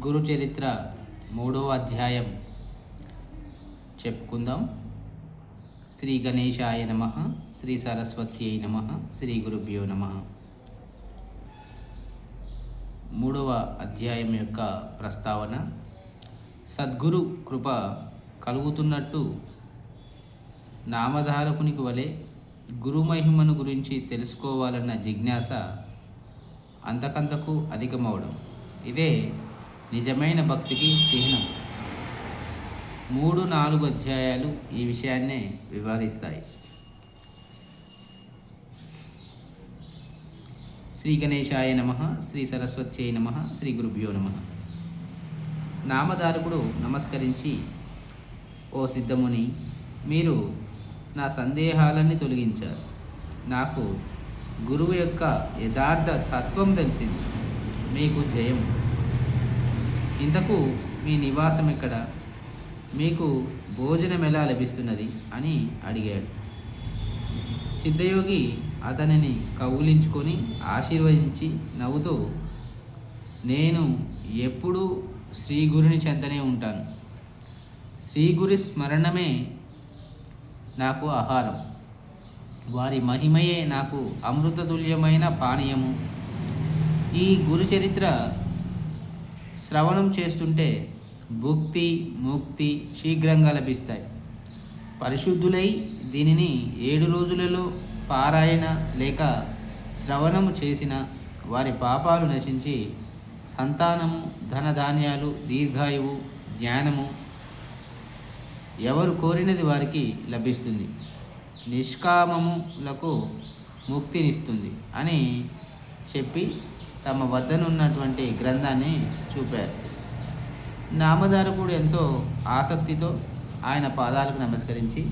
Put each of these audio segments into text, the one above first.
గురు చరిత్ర మూడవ అధ్యాయం చెప్పుకుందాం. శ్రీ గణేశాయ నమ శ్రీ సరస్వతి అయి నమ శ్రీ గురుభ్యో నమ. మూడవ అధ్యాయం యొక్క ప్రస్తావన సద్గురు కృప కలుగుతున్నట్టు నామధారకునికి వలె గురుమహిమను గురించి తెలుసుకోవాలన్న జిజ్ఞాస అంతకంతకు అధికమవడం. ఇదే నిజమైన భక్తికి చిహ్నం. మూడు నాలుగు అధ్యాయాలు ఈ విషయాన్నే వివరిస్తాయి. శ్రీ గణేశాయ నమ శ్రీ సరస్వత్యై నమ శ్రీ గురుభ్యో నమ. నామధారకుడు నమస్కరించి ఓ సిద్ధముని మీరు నా సందేహాలన్నీ తొలగించారు. నాకు గురువు యొక్క యథార్థ తత్వం తెలిసింది. మీకు జయం ఇంతకు మీ నివాసం ఎక్కడ? మీకు భోజనం ఎలా లభిస్తున్నది? అని అడిగాడు. సిద్ధయోగి అతనిని కౌలించుకొని ఆశీర్వదించి నవ్వుతూ నేను ఎప్పుడూ శ్రీ గురుని చెంతనే ఉంటాను. శ్రీ గురి స్మరణమే నాకు ఆహారం. వారి మహిమయే నాకు అమృతతుల్యమైన పానీయము. ఈ గురు చరిత్ర శ్రవణం చేస్తుంటే భుక్తి ముక్తి శీఘ్రంగా లభిస్తాయి. పరిశుద్ధులై దీనిని ఏడు రోజులలో పారాయణ లేక శ్రవణము చేసిన వారి పాపాలు నశించి సంతానము ధనధాన్యాలు దీర్ఘాయువు జ్ఞానము ఎవరు కోరినది వారికి లభిస్తుంది. నిష్కామములకు ముక్తినిస్తుంది అని చెప్పి తమ వద్దనున్నటువంటి గ్రంథాన్ని చూపారు. నామధారకుడు ఎంతో ఆసక్తితో ఆయన పాదాలకు నమస్కరించి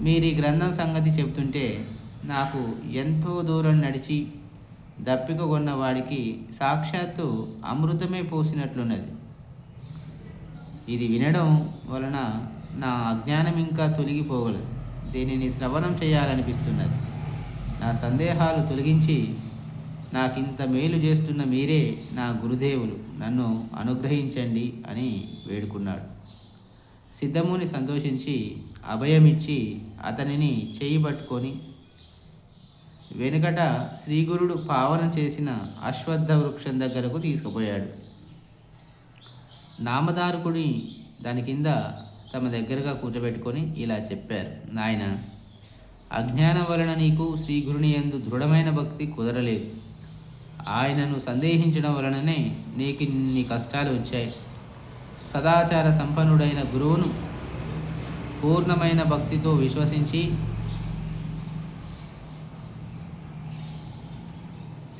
మీరు ఈ గ్రంథం సంగతి చెబుతుంటే నాకు ఎంతో దూరం నడిచి దప్పిక కొన్న వాడికి సాక్షాత్తు అమృతమే పోసినట్లున్నది. ఇది వినడం వలన నా అజ్ఞానం ఇంకా తొలగిపోగలదు. దీనిని శ్రవణం చేయాలనిపిస్తున్నది. నా సందేహాలు తొలగించి నాకింత మేలు చేస్తున్న మీరే నా గురుదేవులు. నన్ను అనుగ్రహించండి అని వేడుకున్నాడు. సిద్ధముని సంతోషించి అభయమిచ్చి అతనిని చేయి పట్టుకొని వెనుకట శ్రీగురుడు పావన చేసిన అశ్వత్థ వృక్షం దగ్గరకు తీసుకుపోయాడు. నామధారకుడి దాని కింద తమ దగ్గరగా కూర్చోబెట్టుకొని ఇలా చెప్పారు. నాయన అజ్ఞానం వలన నీకు శ్రీగురుని ఎందు దృఢమైన భక్తి కుదరలేదు. ఆయనను సందేహించడం వలననే నీకు ఇన్ని కష్టాలు వచ్చాయి. సదాచార సంపన్నుడైన గురువును పూర్ణమైన భక్తితో విశ్వసించి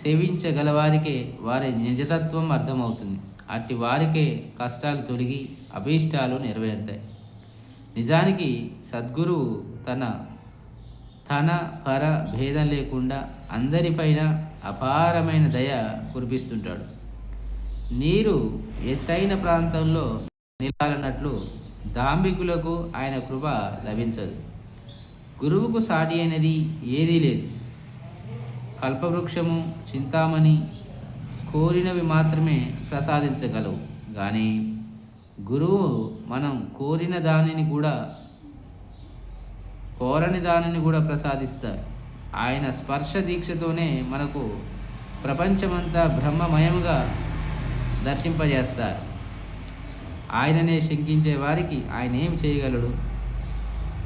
సేవించగలవారికే వారి నిజతత్వం అర్థమవుతుంది. అట్టి వారికే కష్టాలు తొలగి అభీష్టాలు నెరవేరుతాయి. నిజానికి సద్గురువు తన తన పర భేదం లేకుండా అందరిపైన అపారమైన దయ కురిపిస్తుంటాడు. నీరు ఎత్తైన ప్రాంతంలో నిలాలన్నట్లు దాంబికులకు ఆయన కృప లభించదు. గురువుకు సాటి అయినది ఏదీ లేదు. కల్పవృక్షము చింతామణి కోరినవి మాత్రమే ప్రసాదించగలవు. కానీ గురువు మనం కోరిన దానిని కూడా కోరని దానిని కూడా ప్రసాదిస్తారు ఆయన స్పర్శ దీక్షతోనే మనకు ప్రపంచమంతా బ్రహ్మమయంగా దర్శింపజేస్తారు. ఆయననే శంకించే వారికి ఆయన ఏం చేయగలడు?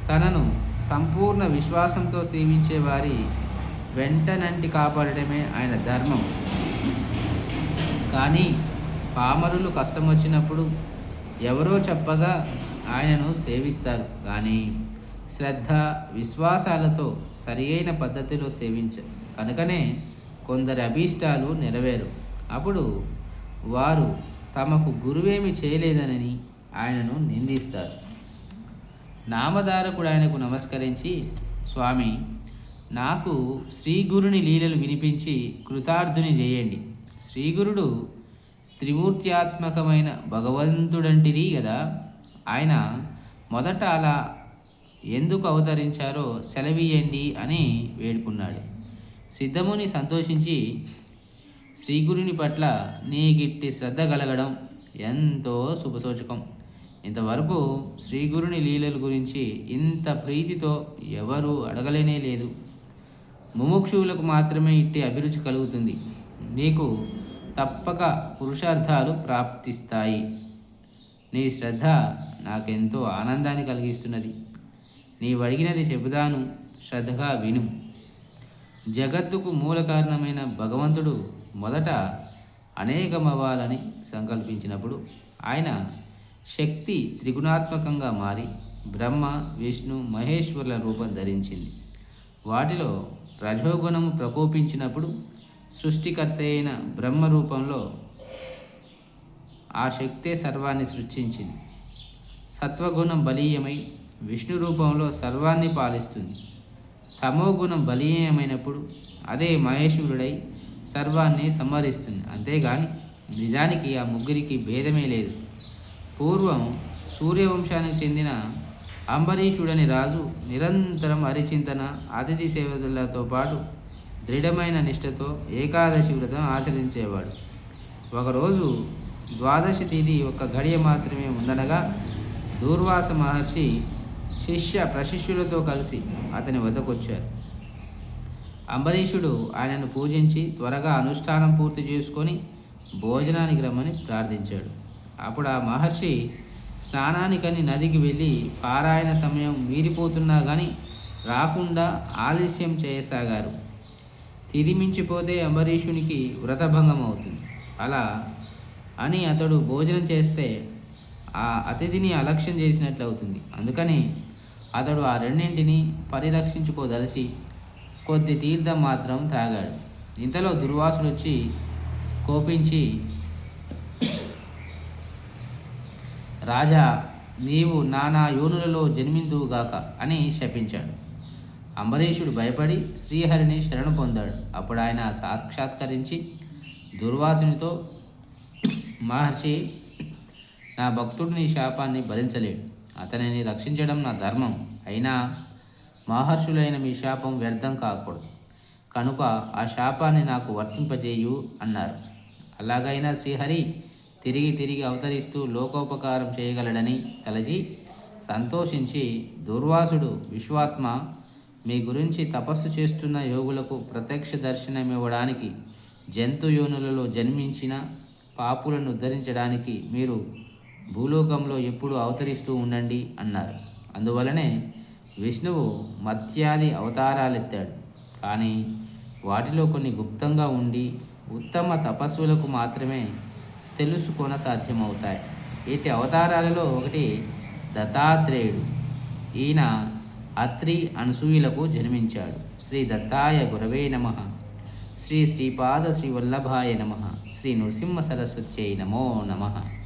తనను సంపూర్ణ విశ్వాసంతో సేవించే వారి వెంటనంటి కాపాడటమే ఆయన ధర్మం. కానీ పామరులు కష్టం వచ్చినప్పుడు ఎవరో చెప్పగా ఆయనను సేవిస్తారు. కానీ శ్రద్ధ విశ్వాసాలతో సరియైన పద్ధతిలో సేవించరు కనుకనే కొందరి అభీష్టాలు నెరవేరు. అప్పుడు వారు తమకు గురువేమి చేయలేదనని ఆయనను నిందిస్తారు. నామధారకుడు ఆయనకు నమస్కరించి స్వామి నాకు శ్రీగురుని లీలలు వినిపించి కృతార్థుని చేయండి శ్రీగురుడు త్రిమూర్త్యాత్మకమైన భగవంతుడంటిది కదా ఆయన మొదట అలా ఎందుకు అవతరించారో సెలవీయండి అని వేడుకున్నాడు. సిద్ధముని సంతోషించి శ్రీగురుని పట్ల నీకిట్టి శ్రద్ధ కలగడం ఎంతో శుభసూచకం. ఇంతవరకు శ్రీగురుని లీలల గురించి ఇంత ప్రీతితో ఎవరూ అడగలేనే లేదు. ముముక్షువులకు మాత్రమే ఇట్టి అభిరుచి కలుగుతుంది. నీకు తప్పక పురుషార్థాలు ప్రాప్తిస్తాయి. నీ శ్రద్ధ నాకెంతో ఆనందాన్ని కలిగిస్తున్నది. నీవు అడిగినది చెబుదాను శ్రద్ధగా విను. జగత్తుకు మూల కారణమైన భగవంతుడు మొదట అనేకమవ్వాలని సంకల్పించినప్పుడు ఆయన శక్తి త్రిగుణాత్మకంగా మారి బ్రహ్మ విష్ణు మహేశ్వరుల రూపం ధరించింది. వాటిలో రజోగుణము ప్రకోపించినప్పుడు సృష్టికర్త అయిన బ్రహ్మ రూపంలో ఆ శక్తే సర్వాన్ని సృష్టించింది. సత్వగుణం బలీయమై విష్ణు రూపంలో సర్వాన్ని పాలిస్తుంది. తమో గుణం బలీయమైనప్పుడు అదే మహేశ్వరుడై సర్వాన్ని సంహరిస్తుంది. అంతేగాని నిజానికి ఆ ముగ్గురికి భేదమే లేదు. పూర్వం సూర్యవంశానికి చెందిన అంబరీషుడని రాజు నిరంతరం హరిచింతన అతిథి సేవలతో పాటు దృఢమైన నిష్ఠతో ఏకాదశి వ్రతం ఆచరించేవాడు. ఒకరోజు ద్వాదశి తేదీ ఒక గడియ మాత్రమే ఉండనగా దూర్వాస మహర్షి శిష్య ప్రశిష్యులతో కలిసి అతని వద్దకొచ్చారు. అంబరీషుడు ఆయనను పూజించి త్వరగా అనుష్ఠానం పూర్తి చేసుకొని భోజనానికి రమ్మని ప్రార్థించాడు. అప్పుడు ఆ మహర్షి స్నానానికని నదికి వెళ్ళి పారాయణ సమయం మీరిపోతున్నా కానీ రాకుండా ఆలస్యం చేయసాగారు. తిరిమించిపోతే అంబరీషునికి వ్రతభంగం అవుతుంది అలా అని అతడు భోజనం చేస్తే ఆ అతిథిని అలక్ష్యం చేసినట్లు అవుతుంది అందుకని అతడు ఆ రెండింటిని పరిరక్షించుకోదలిసి కొద్ది తీర్థం మాత్రం తాగాడు ఇంతలో దుర్వాసుడు వచ్చి కోపించి రాజా నీవు నానా యోనులలో జన్మిందువుగాక అని శపించాడు. అంబరీషుడు భయపడి శ్రీహరిని శరణు పొందాడు. అప్పుడు ఆయన సాక్షాత్కరించి దుర్వాసునితో మహర్షి నా భక్తుడు నీ శాపాన్ని భరించలేడు. అతనిని రక్షించడం నా ధర్మం. అయినా మహర్షులైన మీ శాపం వ్యర్థం కాకూడదు. కనుక ఆ శాపాన్ని నాకు వర్తింపజేయు అన్నారు. అలాగైనా శ్రీహరి తిరిగి తిరిగి అవతరిస్తూ లోకోపకారం చేయగలడని తలచి సంతోషించి దుర్వాసుడు విశ్వాత్మ మీ గురించి తపస్సు చేస్తున్న యోగులకు ప్రత్యక్ష దర్శనమివ్వడానికి జంతు యోనులలో జన్మించిన పాపులను ఉద్ధరించడానికి మీరు భూలోకంలో ఎప్పుడు అవతరిస్తూ ఉండండి అన్నారు. అందువలనే విష్ణువు మత్స్యాది అవతారాలెత్తాడు. కానీ వాటిలో కొన్ని గుప్తంగా ఉండి ఉత్తమ తపస్సులకు మాత్రమే తెలుసుకొన సాధ్యమవుతాయి. ఇటు అవతారాలలో ఒకటి దత్తాత్రేయుడు. ఈయన అత్రి అనసూయులకు జన్మించాడు. శ్రీ దత్తాయ గురవే నమ. శ్రీ శ్రీపాద శ్రీ వల్లభాయ నమ. శ్రీ నృసింహ సరస్వత్యై నమో నమః.